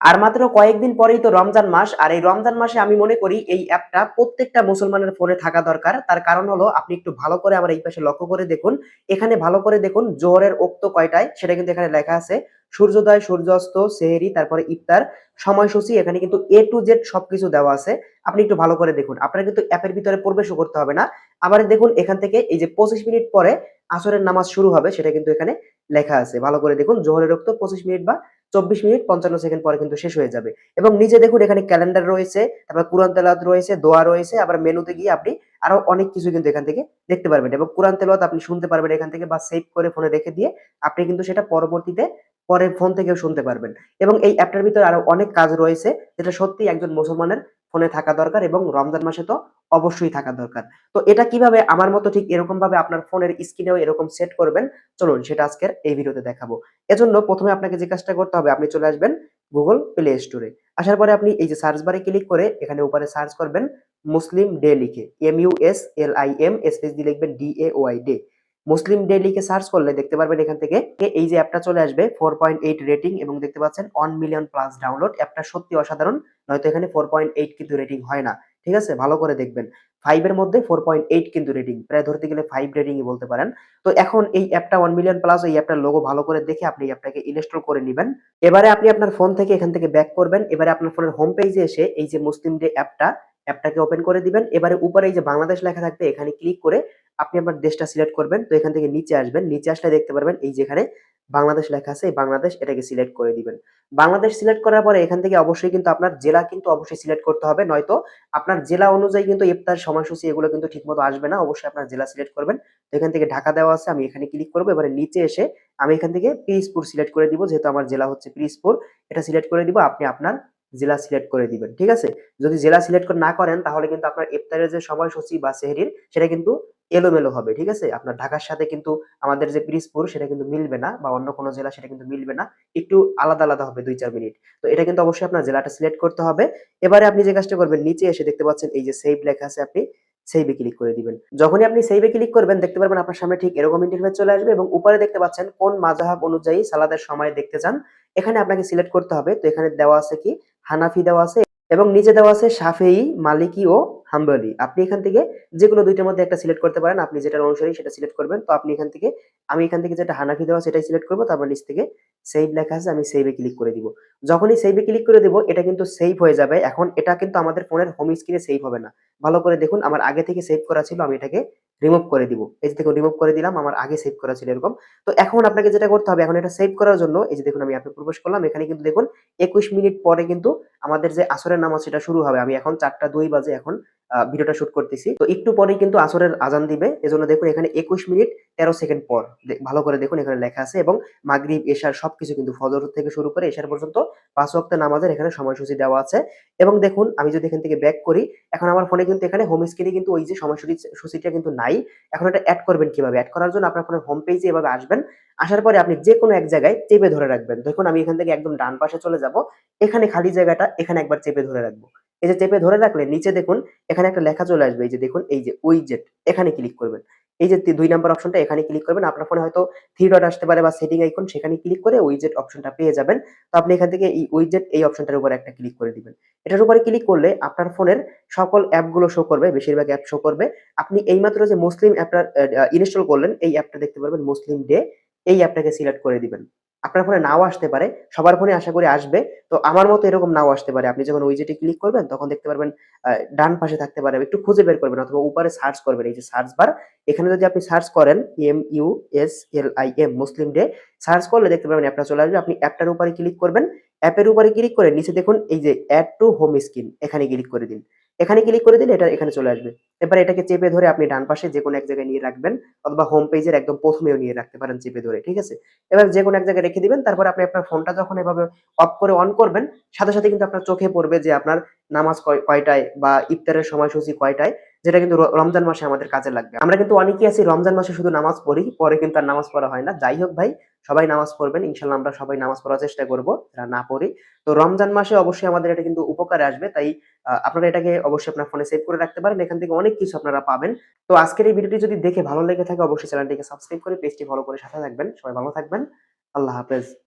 আর মাত্র কয়েকদিন পরেই তো রমজান মাস, আর এই রমজান মাসে আমি মনে করি এই অ্যাপটা প্রত্যেকটা মুসলমানের ফোনে থাকা দরকার। তার কারণ হলো, আপনি একটু ভালো করে আমার এই পাশে লক্ষ্য করে দেখুন। এখানে ভালো করে দেখুন, জোহরের ওক্ত কয়টায়, সেটা কিন্তু এখানে লেখা আছে। সূর্যোদয়, সূর্যাস্ত, সেহেরি, তারপরে ইফতার, সময়সূচি, এখানে কিন্তু এ টু জেড সবকিছু দেওয়া আছে। আপনি একটু ভালো করে দেখুন। আপনার কিন্তু অ্যাপের ভিতরে প্রবেশও করতে হবে না। আবার দেখুন, এখান থেকে এই যে পঁচিশ মিনিট পরে আসরের নামাজ শুরু হবে, সেটা কিন্তু এখানে লেখা আছে। ভালো করে দেখুন, জোহরের রক্ত পঁচিশ মিনিট বা চব্বিশ মিনিট পঞ্চান্ন সেকেন্ড পরে কিন্তু শেষ হয়ে যাবে। এবং নিজে দেখুন এখানে ক্যালেন্ডার রয়েছে, তারপর কোরআন তেলাওয়াত রয়েছে, দোয়া রয়েছে, আবার মেনুতে গিয়ে আপনি আরও অনেক কিছু কিন্তু এখান থেকে দেখতে পারবেন এবং কোরআন তেলাত আপনি শুনতে পারবেন এখান থেকে বা সেভ করে ফোনে রেখে দিয়ে আপনি কিন্তু সেটা পরবর্তীতে পরে ফোন থেকেও শুনতে পারবেন। এবং এই অ্যাপটার ভিতরে আরও অনেক কাজ রয়েছে, যেটা সত্যি একজন মুসলমানের ফোনে থাকা দরকার এবং রমজান মাসে তো অবশ্যই থাকা দরকার। তো এটা কীভাবে আমার মতো ঠিক এরকম ভাবে আপনার ফোনের স্ক্রিনেও এরকম সেট করবেন? চলুন সেটা আজকের এই ভিডিওতে দেখাবো। এজন্য প্রথমে আপনাকে যে কাজটা করতে হবে, আপনি চলে আসবেন গুগল প্লে স্টোরে আসার পরে আপনি এই যে সার্চ বারে ক্লিক করে এখানে উপরে সার্চ করবেন মুসলিম ডে লিখে। M U S L I M S দিয়ে লিখবেন D A Y day Muslim day লিখে সার্চ করলে দেখতে পারবেন এখান থেকে এই যে অ্যাপটা চলে আসবে ফোর পয়েন্ট এইট রেটিং এবং দেখতে পাচ্ছেন ওয়ান মিলিয়ন প্লাস ডাউনলোড অ্যাপটা সত্যি অসাধারণ, নয়তো এখানে ফোর পয়েন্ট এইট কিন্তু রেটিং হয় না। ঠিক আছে? ভালো করে দেখবেন। ফাইভের মধ্যে ফোর পয়েন্ট এইট কিন্তু রেটিং প্রায় ধরতে গেলে ফাইভ রেটিংই বলতে পারেন। তো এখন এই অ্যাপটা ওয়ান মিলিয়ন প্লাস এই অ্যাপটার লোগো ভালো করে দেখে আপনি অ্যাপটাকে ইনস্টল করে নেবেন। এবারে আপনি আপনার ফোন থেকে এখান থেকে ব্যাক করবেন। এবারে আপনার ফোনের হোম পেজে এসে এই যে মুসলিম ডে অ্যাপটা অ্যাপটাকে ওপেন করে দিবেন। এবারে উপরে এই যে বাংলাদেশ লেখা থাকবে, এখানে ক্লিক করে আপনি আপনার দেশটা সিলেক্ট করবেন। তো এখান থেকে নিচে আসবেন। নিচে আসলে দেখতে পারবেন এই যেখানে বাংলাদেশ লেখা আছে, এই বাংলাদেশ এটাকে সিলেক্ট করে দিবেন। বাংলাদেশ সিলেক্ট করার পরে এখান থেকে অবশ্যই কিন্তু আপনার জেলা কিন্তু অবশ্যই সিলেক্ট করতে হবে। নয়তো আপনার জেলা অনুযায়ী কিন্তু ইফতার সময়সূচি এগুলো কিন্তু ঠিকমতো আসবে না। অবশ্যই আপনার জেলা সিলেক্ট করবেন। তো এখান থেকে ঢাকা দেওয়া আছে, আমি এখানে ক্লিক করব। এবারে নিচে এসে আমি এখান থেকে পিরিজপুর সিলেক্ট করে দিব, যেহেতু আমার জেলা হচ্ছে পিরিজপুর। এটা সিলেক্ট করে দিব, আপনি আপনার জেলা সিলেক্ট করে দিবেন, ঠিক আছে? যদি জেলা সিলেক্ট না করেন, তাহলে কিন্তু আপনার ইফতারের যে সময়সূচি বা সেহরির, সেটা কিন্তু এলোমেলো হবে, ঠিক আছে? আপনার ঢাকার সাথে কিন্তু আমাদের যে পিরিজপুর, সেটা কিন্তু মিলবে না বা অন্য কোনো জেলা সেটা কিন্তু মিলবে না। একটু আলাদা আলাদা হবে দুই চার মিনিট। তো এটা কিন্তু অবশ্যই আপনার জেলাটা সিলেক্ট করতে হবে। এবারে আপনি যে কাজটা করবেন, নিচে এসে দেখতে পাচ্ছেন, এই যে সেভ লেখা আছে, আপনি সেভে ক্লিক করে দিবেন। যখনই আপনি সেভে ক্লিক করবেন, দেখতে পারবেন আপনার সামনে ঠিক এরকম ইন্টারফেস চলে আসবে এবং উপরে দেখতে পাচ্ছেন কোন মাযহাব অনুযায়ী সালাদের সময় দেখতে চান। এখানে আপনাকে সিলেক্ট করতে হবে। তো এখানে দেওয়া আছে কি? হানাফি দেওয়া আছে এবং নিচে দেওয়া আছে সাফেই মালিকি ও হাম্বলি। আপনি এখান থেকে যে কোনো দুইটার মধ্যে একটা সিলেক্ট করতে পারেন। আপনি যেটার অনুসারী সেটা সিলেক্ট করবেন। তো আপনি এখান থেকে, আমি এখান থেকে যেটা হানাফি দেওয়া সেটাই সিলেক্ট করব। তারপর নিচ থেকে সেভ লেখা আছে, আমি সেভে ক্লিক করে দিব। যখনই সেভে ক্লিক করে দেবো, এটা কিন্তু সেভ হয়ে যাবে। এখন এটা কিন্তু আমাদের ফোনের হোম স্ক্রিনে সেভ হবে না। ভালো করে দেখুন, আমার আগে থেকে সেভ করা ছিল, আমি এটাকে রিমুভ করে দিব। এই যে দেখুন রিমুভ করে দিলাম, আমার আগে সেভ করা ছিল এরকম। তো এখন আপনাকে যেটা করতে হবে, এখন এটা সেভ করার জন্য, এই যে দেখুন, আমি অ্যাপে প্রবেশ করলাম, এখানে কিন্তু দেখুন, একুশ মিনিট পরে কিন্তু আমাদের যে আসরের নামাজ, সেটা শুরু হবে। আমি এখন চারটা দুই বাজে এখন ভিডিওটা শুট করতেছি। তো একটু পরেই কিন্তু আসরের আজান দিবে। এজন্য দেখুন, এখানে একুশ মিনিট তেরো সেকেন্ড পর ভালো করে দেখুন, এখানে লেখা আছে এবং মাগরিব, এশার সবকিছু কিন্তু ফজর থেকে শুরু করে এশার পর্যন্ত পাঁচ ওয়াক্ত নামাজের এখানে সময়সূচি দেওয়া আছে। এবং দেখুন, আমি যদি এখান থেকে ব্যাক করি, এখন আমার ফোনে কিন্তু এখানে হোম স্ক্রিনে কিন্তু ওই যে সময়সূচি, সূচিটা কিন্তু নাই। এখন এটা অ্যাড করবেন কীভাবে? অ্যাড করার জন্য আপনার ফোনের হোম পেজে এভাবে আসবেন, আসার পরে আপনি যে কোনো এক জায়গায় চেপে ধরে রাখবেন। দেখুন, আমি এখান থেকে একদম ডান পাশে চলে যাব, এখানে খালি জায়গাটা, এখানে একবার চেপে ধরে রাখব। এই যে চেপে ধরে রাখলে, নিচে দেখুন, এখানে একটা লেখা চলে আসবে, এই যে দেখুন, এই যে উইজেট এখানে ক্লিক করবেন। এই যে দুই নাম্বার অপশনটা এখানে ক্লিক করবেন। আপনার ফোনে হয়তো থ্রি ডট আসতে পারে বা সেটিং আইকন সেখানে ক্লিক করে উইজেট অপশনটা পেয়ে যাবেন। তো আপনি এখান থেকে এই উইজেট এই অপশনটার উপরে একটা ক্লিক করে দিবেন। এটার উপরে ক্লিক করলে আপনার ফোনের সকল অ্যাপগুলো শো করবে, বেশিরভাগ অ্যাপ শো করবে। আপনি এইমাত্র যে মুসলিম অ্যাপটা ইনস্টল করলেন, এই অ্যাপটা দেখতে পারবেন মুসলিম ডে এই অ্যাপটাকে সিলেক্ট করে দিবেন। আপনার ফোনে নাও আসতে পারে, সবার ফোনে আশা করি আসবে। তো আমার মতো এরকম নাও আসতে পারে। আপনি যখন উইজেটে ক্লিক করবেন, তখন দেখতে পারবেন ডান পাশে থাকতে পারে। একটু খুঁজে বের করবেন অথবা উপরে সার্চ করবেন। এই যে সার্চ বার এখানে যদি আপনি সার্চ করেন M U S L I M Muslim day search করলে দেখতে পারবেন অ্যাপটা চলে আসবে। আপনি অ্যাপটার উপরে ক্লিক করবেন। অ্যাপের উপরে ক্লিক করে নিচে দেখুন, এই যে অ্যাড টু হোম স্ক্রিন এখানে ক্লিক করে দিন। এখানে ক্লিক করে দিলে এটা এখানে চলে আসবে। এবার এটাকে চেপে ধরে আপনি ডান পাশে যে কোনো এক জায়গায় নিয়ে রাখবেন অথবা হোম পেজের একদম প্রথমেও নিয়ে রাখতে পারেন চেপে ধরে, ঠিক আছে? এবার যে কোনো এক জায়গায় রেখে দিবেন, তারপর আপনি আপনার ফোনটা যখন এভাবে অফ করে অন করবেন, সাথে সাথে কিন্তু আপনার চোখে পড়বে যে আপনার নামাজ কয়টায় বা ইফতারের সময়সূচি কয়টায়, যেটা কিন্তু রমজান মাসে আমাদের কাজে লাগবে। আমরা কিন্তু অনেকেই আছি, রমজান মাসে শুধু নামাজ পড়ি, পরে কিন্তু আর নামাজ পড়া হয় না। যাই হোক ভাই সবাই নামাজ পড়বেন ইনশাল্লাহ আমরা সবাই নামাজ পড়ার চেষ্টা করব, যারা না পড়ি। তো রমজান মাসে অবশ্যই আমাদের এটা কিন্তু উপকারে আসবে, তাই আপনারা এটাকে অবশ্যই আপনার ফোনে সেভ করে রাখতে পারেন, এখান থেকে অনেক কিছু আপনারা পাবেন। তো আজকের এই ভিডিওটি যদি দেখে ভালো লেগে থাকে, অবশ্যই চ্যানেলটিকে সাবস্ক্রাইব করে পেজটি ফলো করে সাথে থাকবেন। সবাই ভালো থাকবেন। আল্লাহ হাফেজ।